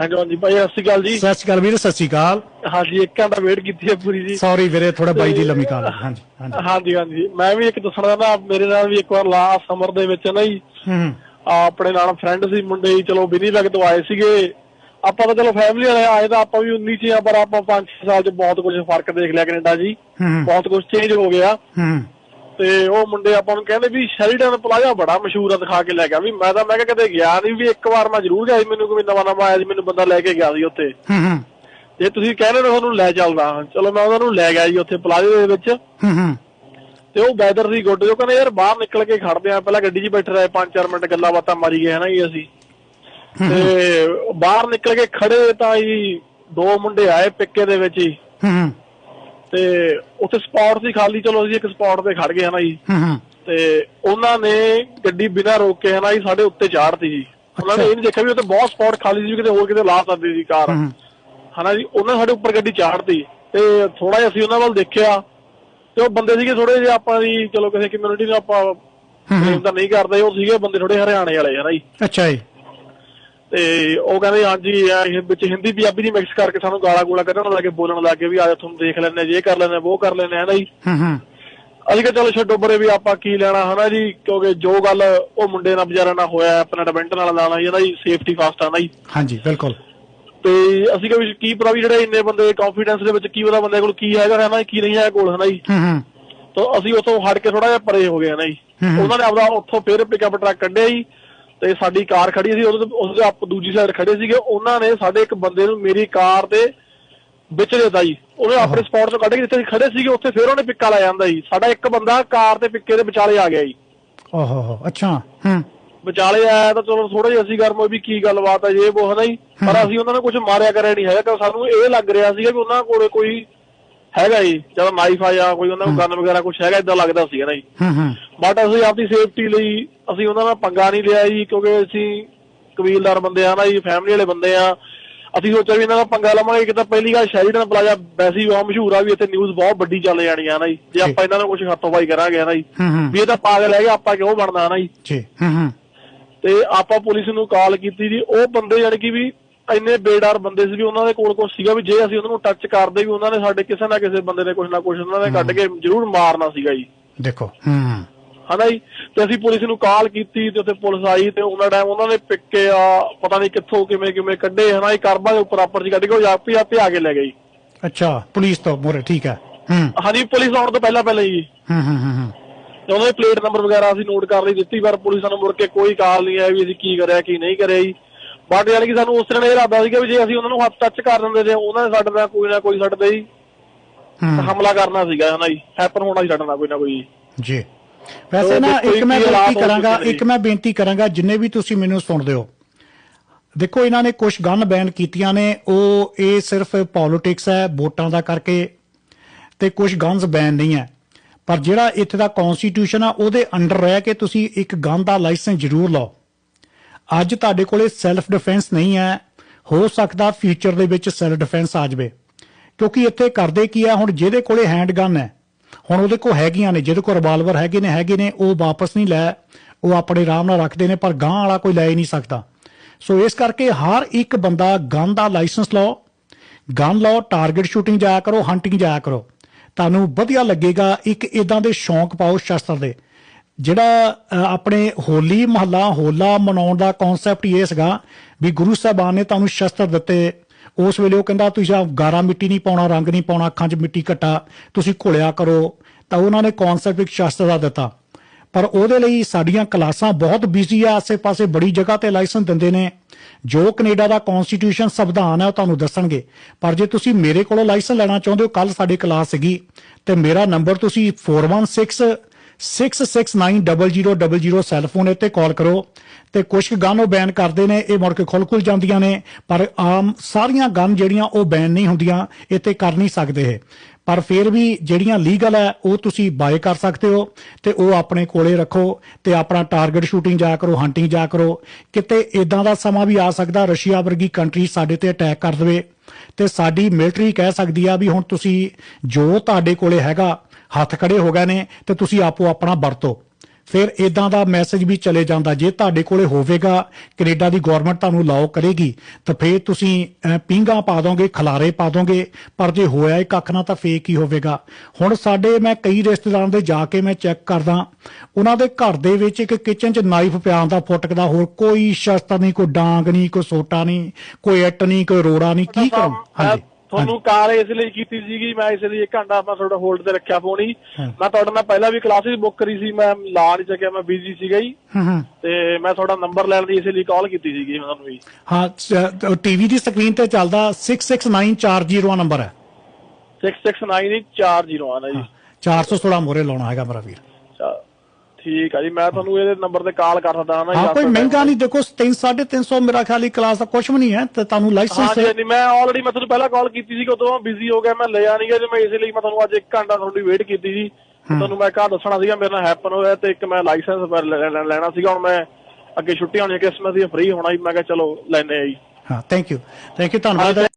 ਹਾਂਜੀ ਹਾਂਜੀ ਭਾਈ ਸਤਿ ਸ਼੍ਰੀ ਅਕਾਲ ਜੀ। ਸਤਿ ਸ਼੍ਰੀ ਅਕਾਲ ਵੀਰ ਸਤਿ ਸ਼੍ਰੀ ਅਕਾਲ। ਹਾਂਜੀ ਇੱਕ ਘੰਟਾ ਵੇਟ ਕੀਤੀ ਹੈ ਪੂਰੀ ਜੀ। ਸੌਰੀ ਵੀਰੇ ਥੋੜਾ ਬਾਈ ਦੀ ਲੰਮੀ ਕਾਲ ਹਾਂਜੀ ਹਾਂਜੀ। ਹਾਂਜੀ ਹਾਂਜੀ। ਮੈਂ ਵੀ ਇੱਕ ਦੱਸਣਾ ਨਾ ਮੇਰੇ ਨਾਲ ਵੀ ਇੱਕ ਵਾਰ ਲਾ ਸਮਰ ਦੇ ਵਿੱਚ ਨਾ ਜੀ। ਹੂੰ ਆਪਣੇ ਨਾਲ ਫਰੈਂਡ ਸੀ ਮੁੰਡੇ ਜੀ ਚਲੋ ਬਿਨੀ ਲੱਗ ਤੋਂ ਆਏ ਸੀਗੇ। ਆਪਾਂ ਤਾਂ ਚਲੋ ਫੈਮਿਲੀ ਵਾਲੇ ਆਏ ਤਾਂ ਆਪਾਂ ਵੀ 19 ਚ ਹੀ ਆ ਪਰ ਆਪਾਂ 5-6 ਸਾਲ ਚ ਬਹੁਤ ਕੁਝ ਫ਼ਰਕ ਦੇਖ ਲਿਆ ਕੈਨੇਡਾ ਜੀ। ਹੂੰ ਬਹੁਤ ਕੁਝ ਚੇਂਜ ਹੋ ਗਿਆ। ਹੂੰ। ਤੇ ਉਹ ਮੁੰਡੇ ਆਪਾਂ ਨੂੰ ਕਹਿੰਦੇ ਵੀ ਸ਼ੈਰੀਡਨ ਪਲਾਜ਼ਾ ਬੜਾ ਮਸ਼ਹੂਰ ਆ ਦਿਖਾ ਕੇ ਲੈ ਗਿਆ ਵੀ ਮੈਂ ਤਾਂ ਮੈਂ ਕਿਹਾ ਕਦੇ ਗਿਆ ਨਹੀਂ ਵੀ ਇੱਕ ਵਾਰ ਮੈਂ ਜ਼ਰੂਰ ਗਿਆ ਸੀ ਮੈਨੂੰ ਕੋਈ ਨਵਾਂ ਨਵਾਂ ਆਇਆ ਸੀ ਮੈਨੂੰ ਬੰਦਾ ਲੈ ਕੇ ਗਿਆ ਸੀ ਉੱਥੇ। ਹੂੰ ਹੂੰ। ਜੇ ਤੁਸੀਂ ਕਹਿੰਦੇ ਹੋ ਤੁਹਾਨੂੰ ਲੈ ਚੱਲਦਾ। ਚਲੋ ਮੈਂ ਉਹਨਾਂ ਨੂੰ ਲੈ ਗਿਆ ਜੀ ਉੱਥੇ ਪਲਾਜ਼ੇ ਦੇ ਵਿੱਚ। ਹੂੰ ਹੂੰ। ਤੇ ਉਹ ਵੈਦਰ ਸੀ ਗੁੱਡ ਜੋ ਕਹਿੰਦੇ ਯਾਰ ਬਾਹਰ ਨਿਕਲ ਕੇ ਖੜਦੇ ਆ ਪਹਿਲਾਂ ਗੱਡੀ 'ਚ ਬੈਠੇ ਰਹੇ 5-4 ਮਿੰਟ ਗੱਲਾਂ ਬਾਤਾਂ ਮਾਰੀ ਗਏ ਹਨਾ ਜੀ ਅਸੀਂ। ਤੇ ਬਾਹਰ ਨਿਕਲ ਕੇ ਖੜੇ ਤਾਂ ਜੀ ਦੋ ਮੁੰਡੇ ਆਏ ਪਿੱਕੇ ਦੇ ਵਿੱਚ ਹੂੰ। ਤੇ ਉੱਥੇ ਸਪੌਟ ਸੀ ਖਾਲੀ ਚਲੋ ਅਸੀਂ ਇੱਕ ਸਪੌਟ ਤੇ ਖੜ ਗਏ ਹਨਾ ਜੀ। ਹੂੰ ਹੂੰ। ਤੇ ਉਹਨਾਂ ਨੇ ਗੱਡੀ ਬਿਨਾਂ ਰੋਕੇ ਹਨਾ ਜੀ ਸਾਡੇ ਉੱਤੇ ਚਾੜਤੀ ਜੀ। ਉਹਨਾਂ ਨੇ ਇਹ ਨਹੀਂ ਦੇਖਿਆ ਵੀ ਉੱਥੇ ਬਹੁਤ ਸਪੌਟ ਖਾਲੀ ਸੀ ਕਿਤੇ ਹੋਰ ਕਿਤੇ ਲਾ ਸਕਦੀ ਸੀ ਕਾਰ। ਹਨਾ ਜੀ ਉਹਨਾਂ ਸਾਡੇ ਉੱਪਰ ਗੱਡੀ ਚਾੜਤੀ। ਤੇ ਥੋੜਾ ਜਿਹਾ ਅਸੀਂ ਉਹਨਾਂ ਵੱਲ ਦੇਖਿਆ। ਤੇ ਉਹ ਬੰਦੇ ਸੀਗੇ ਥੋੜੇ ਜਿਹਾ ਆਪਾਂ ਦੀ ਚਲੋ ਕਿਸੇ ਕਮਿਊਨਿਟੀ ਨੂੰ ਆਪਾਂ ਤਾਂ ਨਹੀਂ ਕਰਦੇ ਉਹ ਸੀਗੇ ਬੰਦੇ ਥੋੜੇ ਹਰਿਆਣੇ ਵਾਲੇ ਹਨਾ ਜੀ। ਅੱਛਾ ਜੀ। ਤੇ ਉਹ ਕਹਿੰਦੇ ਹਾਂਜੀ ਇਹ ਵਿੱਚ ਹਿੰਦੀ ਪੰਜਾਬੀ ਦੀ ਮਿਕਸ ਕਰਕੇ ਸਾਨੂੰ ਗਾਲਾਂ ਗੂਲਾ ਕੱਢਣ ਲੱਗੇ ਬੋਲਣ ਲੱਗੇ ਵੀ ਆ ਤੁਹਾਨੂੰ ਦੇਖ ਲੈਣੇ ਜੇ ਕਰ ਲੈਣੇ ਉਹ ਕਰ ਲੈਣੇ ਹਨਾ ਜੀ? ਹੂੰ ਹੂੰ। ਅਸੀਂ ਕਿਹਾ ਚਲੋ ਛੱਡੋ ਪਰੇ ਵੀ ਆਪਾਂ ਕੀ ਲੈਣਾ ਹਨਾ ਜੀ? ਕਿਉਂਕਿ ਜੋ ਗੱਲ ਉਹ ਮੁੰਡੇ ਨਾਲ ਵਿਚਾਰਾ ਨਾਲ ਹੋਇਆ ਆਪਣਾ ਡਿਵੈਂਟ ਨਾਲ ਲਾਣਾ ਹਨਾ ਜੀ? ਸੇਫਟੀ ਫਾਸਟ ਆ ਨਾ ਜੀ? ਹਾਂਜੀ ਬਿਲਕੁਲ। ਤੇ ਅਸੀਂ ਕਿਹਾ ਵੀ ਕੀ ਪਤਾ ਵੀ ਜਿਹੜੇ ਇੰਨੇ ਬੰਦੇ ਕੌਨਫੀਡੈਂਸ ਦੇ ਵਿੱਚ ਕੀ ਪਤਾ ਬੰਦੇ ਕੋਲ ਕੀ ਹੈਗਾ ਹਨਾ ਕੀ ਨਹੀਂ ਹੈ ਕੋਲ ਹਨਾ ਜੀ? ਹੂੰ ਹੂੰ। ਤਾਂ ਅਸੀਂ ਉੱਥੋਂ ਹਟ ਕੇ ਥੋੜਾ ਜਿਹਾ ਪਰੇ ਹੋ ਗਏ ਨਾ ਜੀ। ਉਹਨਾਂ ਨੇ ਆਪਦਾ ਉੱਥੋਂ ਫੇਰ ਪਿਕਅਪ ਟਰੱਕ ਕੱਢਿਆ ਜੀ। ਤੇ ਸਾਡੀ ਕਾਰ ਖੜੀ ਸੀ ਉਹਦੇ ਉਹਦੇ ਆਪ ਦੂਜੀ ਸਾਈਡ ਖੜੇ ਸੀਗੇ। ਉਹਨਾਂ ਨੇ ਸਾਡੇ ਇੱਕ ਬੰਦੇ ਨੂੰ ਮੇਰੀ ਕਾਰ ਦੇ ਵਿੱਚ ਦੇਤਾ ਜੀ। ਉਹਨੇ ਆਪਣੇ ਸਪੌਟ ਤੋਂ ਕੱਢ ਕੇ ਜਿੱਥੇ ਅਸੀਂ ਖੜੇ ਸੀਗੇ ਉੱਥੇ ਫੇਰ ਉਹਨੇ ਪਿੱਕਾ ਲਾਇਆ ਜਾਂਦਾ ਜੀ। ਸਾਡਾ ਇੱਕ ਬੰਦਾ ਕਾਰ ਤੇ ਪਿੱਕੇ ਦੇ ਵਿਚਾਲੇ ਆ ਗਿਆ ਜੀ। ਓਹੋ ਅੱਛਾ ਹੂੰ। ਵਿਚਾਲੇ ਆਇਆ ਤਾਂ ਚਲੋ ਥੋੜਾ ਜਿਹਾ ਅਸੀਂ ਗਰਮ ਹੋਏ ਵੀ ਕੀ ਗੱਲਬਾਤ ਹੈ ਜੇ ਉਹ ਹਨਾ ਜੀ। ਪਰ ਅਸੀਂ ਉਹਨਾਂ ਨੇ ਕੁਝ ਮਾਰਿਆ ਕਰਿਆ ਨਹੀਂ ਹੈਗਾ ਕਿਉਂਕਿ ਸਾਨੂੰ ਇਹ ਲੱਗ ਰਿਹਾ ਸੀਗਾ ਵੀ ਉਹਨਾਂ ਕੋਲੇ ਕੋਈ ਹੈਗਾ ਜੀ ਨਾਈਫ ਆ ਜਾਂ ਕੋਈ ਉਹਨਾਂ ਕੋਲ ਗਨ ਵਗੈਰਾ ਕੁਝ ਹੈਗਾ ਇਦਾਂ ਲੱਗਦਾ ਸੀਗਾ ਨਾ ਜੀ। ਹੂੰ ਹੂੰ। ਬਟ ਅਸੀਂ ਆਪਦੀ ਸੇਫਟੀ ਲਈ ਅਸੀਂ ਉਹਨਾਂ ਨਾਲ ਪੰਗਾ ਨਹੀਂ ਲਿਆ ਜੀ ਕਿਉਂਕਿ ਅਸੀਂ ਕਬੀਲਦਾਰ ਬੰਦੇ ਆ ਨਾ ਜੀ ਫੈਮਿਲੀ ਵਾਲੇ ਬੰਦੇ ਆ। ਅਸੀਂ ਸੋਚਿਆ ਵੀ ਇਹਨਾਂ ਦਾ ਪੰਗਾ ਲਵਾਂਗੇ ਕਿ ਤਾਂ ਪਹਿਲੀ ਗੱਲ ਸ਼ੈਰੀਡਨ ਪਲਾਜ਼ਾ ਵੈਸੇ ਹੀ ਬਹੁਤ ਮਸ਼ਹੂਰ ਆ ਵੀ ਇੱਥੇ ਨਿਊਜ਼ ਬਹੁਤ ਵੱਡੀ ਚੱਲ ਜਾਣੀ ਆ ਨਾ ਜੀ। ਜੇ ਆਪਾਂ ਇਹਨਾਂ ਨੂੰ ਕੁਝ ਹੱਥੋਂ ਕਰਾਂਗੇ ਨਾ ਜੀ। ਵੀ ਇਹ ਤਾਂ ਪਾਗਲ ਹੈਗੇ ਆਪਾਂ ਕਿਉਂ ਬਣਨਾ ਨਾ ਜੀ। ਜੀ ਹੂੰ ਹੂੰ। ਤੇ ਆਪਾਂ ਪੁਲਿਸ ਨੂੰ ਕਾਲ ਕੀਤੀ ਜੀ ਉਹ ਬੰਦੇ ਜਾਨੀ ਕਿ ਵੀ ਇੰਨੇ ਬੇਡਰ ਬੰਦੇ ਸੀ ਵੀ ਉਹਨਾਂ ਦੇ ਕੋਲ ਕੁਝ ਸੀਗਾ ਵੀ ਜੇ ਅਸੀਂ ਉਹਨਾਂ ਨੂੰ ਟੱਚ ਕਰਦੇ ਵੀ ਉਹਨਾਂ ਨੇ ਸਾਡੇ ਕਿਸੇ ਨਾ ਕਿਸੇ ਬੰਦੇ ਨੇ ਕੁਝ ਨਾ ਕੁਝ ਉਹਨਾਂ ਨੇ ਕੱਢ ਕੇ ਜ਼ਰੂਰ ਮਾਰਨਾ ਸੀਗਾ ਜੀ। ਦੇਖੋ ਹੂੰ। ਹਨਾ ਜੀ? ਤੇ ਅਸੀਂ ਪੁਲਿਸ ਨੂੰ ਕਾਲ ਕੀਤੀ ਤੇ ਉੱਥੇ ਪੁਲਿਸ ਆਈ ਤੇ ਉਹਨਾਂ ਟਾਈਮ ਉਹਨਾਂ ਨੇ ਪਿੱਕੇ ਆ ਪਤਾ ਨਹੀਂ ਕਿੱਥੋਂ ਕਿਵੇਂ ਕਿਵੇਂ ਕੱਢੇ ਹਨਾ ਜੀ? ਕਰਬਾ ਦੇ ਉੱਪਰ ਆਪਰ ਜੀ ਕੱਢ ਕੇ ਉਹ ਆਪੇ ਆਪੇ ਆ ਕੇ ਲੈ ਗਈ ਅੱਛਾ ਪੁਲਿਸ ਤੋਂ ਮੋਰੇ ਠੀਕ ਹੈ। ਹੂੰ। ਹਾਂਜੀ ਪੁਲਿਸ ਆਉਣ ਤੋਂ ਪਹਿਲਾਂ ਪਹਿਲਾਂ ਹੀ ਹੂੰ ਹੂੰ ਹੂੰ। ਤੇ ਉਹਨਾਂ ਦੇ ਪਲੇਟ ਨੰਬਰ ਵਗੈਰਾ ਅਸੀਂ ਨੋਟ ਕਰ ਲਈ ਦਿੱਤੀ ਪਰ ਪੁਲਿਸ ਨੂੰ ਮੁੜ ਕੇ ਕੋਈ ਕਾਲ ਨਹੀਂ ਆਇਆ ਵੀ ਅਸੀਂ ਕੀ ਕਰਿਆ ਕੀ ਨਹੀਂ ਕਰਿਆ ਜੀ। ਬਟ ਯਾਨੀ ਕਿ ਸਾਨੂੰ ਉਸ ਤਰ੍ਹਾਂ ਇਹ ਇਰਾਦਾ ਸੀਗਾ ਵੀ ਜੇ ਅਸੀਂ ਉਹਨਾਂ ਨੂੰ ਹੱਥ ਟੱਚ ਕਰ ਦਿੰਦੇ ਤੇ ਉਹਨਾਂ ਨੇ ਸਾਡੇ ਨਾਲ ਕੋਈ ਨਾ ਕੋਈ ਸਾਡੇ ਤੇ ਹੀ ਹਮਲਾ ਕਰਨਾ ਸੀਗਾ ਹਨਾ ਜੀ? ਹੈਪਨ ਹੋਣਾ ਸੀ ਸਾਡੇ ਨਾਲ ਕੋਈ ਨਾ ਕੋਈ। ਜੀ। ਵੈਸੇ ਨਾ ਇੱਕ ਮੈਂ ਬੇਨਤੀ ਕਰਾਂਗਾ ਇੱਕ ਮੈਂ ਬੇਨਤੀ ਕਰਾਂਗਾ ਜਿੰਨੇ ਵੀ ਤੁਸੀਂ ਮੈਨੂੰ ਸੁਣਦੇ ਹੋ। ਦੇਖੋ ਇਹਨਾਂ ਨੇ ਕੁਝ ਗਨ ਬੈਨ ਕੀਤੀਆਂ ਨੇ ਉਹ ਇਹ ਸਿਰਫ ਪੋਲਿਟਿਕਸ ਹੈ ਵੋਟਾਂ ਦਾ ਕਰਕੇ ਤੇ ਕੁਝ ਗਨਸ ਬੈਨ ਨਹੀਂ ਹੈ। ਪਰ ਜਿਹੜਾ ਇੱਥੇ ਦਾ ਕਨਸਟੀਟਿਊਸ਼ਨ ਆ ਉਹਦੇ ਅੰਡਰ ਰਹਿ ਕੇ ਤੁਸੀਂ ਇੱਕ ਗਨ ਦਾ ਲਾਇਸੈਂਸ ਜ਼ਰੂਰ ਲਓ। ਅੱਜ ਤੁਹਾਡੇ ਕੋਲੇ ਸੈਲਫ ਡਿਫੈਂਸ ਨਹੀਂ ਹੈ। ਹੋ ਸਕਦਾ ਫਿਊਚਰ ਦੇ ਵਿੱਚ ਸੈਲਫ ਡਿਫੈਂਸ ਆ ਜਾਵੇ। ਕਿਉਂਕਿ ਇੱਥੇ ਕਰਦੇ ਕੀ ਆ, ਹੁਣ ਜਿਹਦੇ ਕੋਲੇ ਹੈਂਡ ਗਨ ਹੈ, ਹੁਣ ਉਹਦੇ ਕੋਲ ਹੈਗੀਆਂ ਨੇ, ਜਿਹਦੇ ਕੋਲ ਰਿਵਾਲਵਰ ਹੈਗੇ ਨੇ ਹੈਗੇ ਨੇ, ਉਹ ਵਾਪਸ ਨਹੀਂ ਲੈ, ਉਹ ਆਪਣੇ ਆਰਾਮ ਨਾਲ ਰੱਖਦੇ ਨੇ, ਪਰ ਗਾਂ ਵਾਲਾ ਕੋਈ ਲੈ ਹੀ ਨਹੀਂ ਸਕਦਾ। ਸੋ ਇਸ ਕਰਕੇ ਹਰ ਇੱਕ ਬੰਦਾ ਗਨ ਦਾ ਲਾਇਸੈਂਸ ਲਓ ਗਨ ਲਓ ਟਾਰਗੇਟ ਸ਼ੂਟਿੰਗ ਜਾਇਆ ਕਰੋ ਹੰਟਿੰਗ ਜਾਇਆ ਕਰੋ। ਤੁਹਾਨੂੰ ਵਧੀਆ ਲੱਗੇਗਾ, ਇੱਕ ਇਦਾਂ ਦੇ ਸ਼ੌਂਕ ਪਾਓ ਸ਼ਸਤਰ ਦੇ। ਜਿਹੜਾ ਆਪਣੇ ਹੋਲੀ ਮਹੱਲਾ, ਹੋਲਾ ਮਨਾਉਣ ਦਾ ਕਨਸੈਪਟ ਇਹ ਸੀਗਾ ਵੀ ਗੁਰੂ ਸਾਹਿਬਾਨ ਨੇ ਤੁਹਾਨੂੰ ਸ਼ਸਤਰ ਦਿੱਤੇ। ਉਸ ਵੇਲੇ ਉਹ ਕਹਿੰਦਾ, ਤੁਸੀਂ ਗਾਰਾ ਮਿੱਟੀ ਨਹੀਂ ਪਾਉਣਾ, ਰੰਗ ਨਹੀਂ ਪਾਉਣਾ, ਅੱਖਾਂ 'ਚ ਮਿੱਟੀ ਘਟਾ ਤੁਸੀਂ ਘੁਲਿਆ ਕਰੋ। ਤਾਂ ਉਹਨਾਂ ਨੇ ਕਨਸੈਪਟ ਇੱਕ ਸ਼ਸਤਰ ਦਾ ਦਿੱਤਾ। ਪਰ ਉਹਦੇ ਲਈ ਸਾਡੀਆਂ ਕਲਾਸਾਂ ਬਹੁਤ ਬਿਜ਼ੀ ਆ, ਆਸੇ-ਪਾਸੇ ਬੜੀ ਜਗ੍ਹਾ ਤੇ ਲਾਇਸੈਂਸ ਦਿੰਦੇ ਨੇ। ਜੋ ਕੈਨੇਡਾ ਦਾ ਕਨਸਟੀਟਿਊਸ਼ਨ ਸੰਵਿਧਾਨ ਹੈ ਉਹ ਤੁਹਾਨੂੰ ਦੱਸਣਗੇ। ਪਰ ਜੇ ਤੁਸੀਂ ਮੇਰੇ ਕੋਲੋਂ ਲਾਇਸੈਂਸ ਲੈਣਾ ਚਾਹੁੰਦੇ ਹੋ ਕੱਲ ਸਾਡੇ ਕਲਾਸ ਸੀਗੀ, ਤੇ ਮੇਰਾ ਨੰਬਰ ਤੁਸੀਂ 416 6690000 ਸੈੱਲ ਫੋਨ ਇੱਥੇ ਕਾਲ ਕਰੋ ਤੇ ਕੁਝ ਗਨ ਉਹ ਬੈਨ ਕਰਦੇ ਨੇ, ਇਹ ਮੁੜ ਕੇ ਖੁੱਲ ਖੁੱਲ ਜਾਂਦੀਆਂ ਨੇ, ਪਰ ਆਮ ਸਾਰੀਆਂ ਗਨ ਜਿਹੜੀਆਂ ਉਹ ਬੈਨ ਨਹੀਂ ਹੁੰਦੀਆਂ, ਇੱਥੇ ਕਰ ਨਹੀਂ ਸਕਦੇ ਇਹ। ਪਰ ਫਿਰ ਵੀ ਜਿਹੜੀਆਂ ਲੀਗਲ ਹੈ, ਉਹ ਤੁਸੀਂ ਬਾਏ ਕਰ ਸਕਦੇ ਹੋ ਤੇ ਉਹ ਆਪਣੇ ਕੋਲੇ ਰੱਖੋ ਤੇ ਆਪਣਾ ਟਾਰਗੇਟ ਸ਼ੂਟਿੰਗ ਜਾ ਕਰੋ, ਹੰਟਿੰਗ ਜਾ ਕਰੋ। ਕਿਤੇ ਇਦਾਂ ਦਾ ਸਮਾਂ ਵੀ ਆ ਸਕਦਾ, ਰਸ਼ੀਆ ਵਰਗੀ ਕੰਟਰੀ ਸਾਡੇ ਤੇ ਅਟੈਕ ਕਰ ਦੇਵੇ। ਤੇ ਸਾਡੀ ਮਿਲਟਰੀ ਕਹਿ ਸਕਦੀ ਆ ਵੀ ਹੁਣ ਤੁਸੀਂ ਜੋ ਤੁਹਾਡੇ ਕੋਲੇ ਹੈਗਾ ਹੱਥ ਖੜੇ ਹੋ ਗਏ ਨੇ ਤੇ ਤੁਸੀਂ ਆਪੋ ਆਪਣਾ ਵਰਤੋ। ਫਿਰ ਇਦਾਂ ਦਾ ਮੈਸੇਜ ਵੀ ਚਲੇ ਜਾਂਦਾ ਜੇ ਤੁਹਾਡੇ ਕੋਲੇ ਹੋਵੇਗਾ ਕੈਨੇਡਾ ਦੀ ਗਵਰਨਮੈਂਟ ਤੁਹਾਨੂੰ ਲਾਓ ਕਰੇਗੀ ਤਾਂ ਫਿਰ ਤੁਸੀਂ ਪੀਂਘਾਂ ਪਾ ਦੋਗੇ ਖਲਾਰੇ ਪਾ ਦੋਗੇ ਪਰ ਜੇ ਹੋਇਆ ਹੀ ਕੱਖ ਨਾ ਤਾਂ ਫੇਕ ਹੀ ਹੋਵੇਗਾ। ਹੁਣ ਸਾਡੇ ਮੈਂ ਕਈ ਰਿਸ਼ਤੇਦਾਰਾਂ ਦੇ ਜਾ ਕੇ ਮੈਂ ਚੈੱਕ ਕਰਦਾ ਉਹਨਾਂ ਦੇ ਘਰ ਦੇ ਵਿੱਚ ਇੱਕ ਕਿਚਨ 'ਚ ਨਾਈਫ ਪਿਆ ਹੁੰਦਾ ਫੁੱਟਕਦਾ ਹੋਰ ਕੋਈ ਸ਼ਸਤਰ ਨਹੀਂ ਕੋਈ ਡਾਂਗ ਨਹੀਂ ਕੋਈ ਸੋਟਾ ਨਹੀਂ ਕੋਈ ਇੱਟ ਨਹੀਂ ਕੋਈ ਰੋੜਾ ਨਹੀਂ ਕੀ ਕਰਾਂ? ਮੈਂ ਤੁਹਾਨੂੰ ਕਾਰ ਇਸ ਲਈ ਕੀਤੀ ਸੀਗੀ ਮੈਂ ਇਸ ਲਈ ਇੱਕ ਘੰਟਾ ਮੈਂ ਤੁਹਾਡਾ ਹੋਲਡ ਤੇ ਰੱਖਿਆ ਫੋਨ ਹੀ। ਮੈਂ ਤੁਹਾਡੇ ਨਾਲ ਪਹਿਲਾਂ ਵੀ ਕਲਾਸਿਸ ਬੁੱਕ ਕਰੀ ਸੀ ਮੈਂ ਲਾ ਨਹੀਂ ਸਕਿਆ ਮੈਂ ਬਿਜ਼ੀ ਸੀਗਾ ਜੀ। ਤੇ ਮੈਂ ਤੁਹਾਡਾ ਨੰਬਰ ਲੈਣ ਦੀ ਇਸੇ ਲਈ ਕਾਲ ਕੀਤੀ ਸੀਗੀ ਮੈਂ ਤੁਹਾਨੂੰ ਵੀ। ਹਾਂ ਟੀਵੀ ਦੀ ਸਕਰੀਨ ਤੇ ਚੱਲਦਾ 669440 ਨੰਬਰ ਹੈ। 669840 ਆਣਾ ਜੀ। 416 ਮੋਰੇ ਲਾਉਣਾ ਹੈਗਾ ਮੇਰਾ ਵੀਰ। ਠੀਕ ਆ ਜੀ ਮੈਂ ਤੁਹਾਨੂੰ ਇਹਦੇ ਨੰਬਰ ਤੇ ਕਾਲ ਕਰ ਸਕਦਾ ਜੀ ਹਾਂ हाँ, ਕੋਈ ਮਹਿੰਗਾ। ਨਹੀਂ ਦੇਖੋ 3 350 ਮੇਰਾ ਖਿਆਲ ਹੀ ਕਲਾਸ ਦਾ ਕੁਝ ਵੀ ਨਹੀਂ ਹੈ ਤੇ ਤੁਹਾਨੂੰ ਹਾਂ ਲਾਇਸੈਂਸ ਜੀ ਨਹੀਂ ਮੈਂ ਆਲਰੇਡੀ ਮੈਂ ਤੁਹਾਨੂੰ ਪਹਿਲਾਂ ਕਾਲ ਕੀਤੀ ਸੀ ਕਿ ਉਦੋਂ ਬਿਜ਼ੀ ਹੋ ਗਿਆ ਮੈਂ ਲਿਆ ਨਹੀਂ ਗਿਆ ਤੇ ਮੈਂ ਇਸੇ ਲਈ ਮੈਂ ਤੁਹਾਨੂੰ ਅੱਜ 1 ਘੰਟਾ ਤੁਹਾਡੀ ਵੇਟ ਕੀਤੀ ਸੀ ਤੁਹਾਨੂੰ ਮੈਂ ਕਹਾ ਦੱਸਣਾ ਸੀਗਾ ਮੇਰੇ ਨਾਲ ਹੈਪਨ ਹੋਇਆ ਤੇ ਇੱਕ ਮੈਂ ਲਾਇਸੈਂਸ ਲੈਣਾ ਸੀਗਾ ਹੁਣ ਮੈਂ ਅੱਗੇ ਛੁੱਟੀਆਂ ਹੋਣੀਆਂ ਕਿਸਮਤ ਦੀ ਫ੍ਰੀ ਹੋਣਾ ਜੀ ਮੈਂ ਕਿਹਾ ਚਲੋ ਲੈਨੇ ਆ ਜੀ। ਹਾਂ ਥੈਂਕ ਯੂ ਥੈਂਕ ਯੂ ਧੰਨਵਾਦ ਹਾਂ,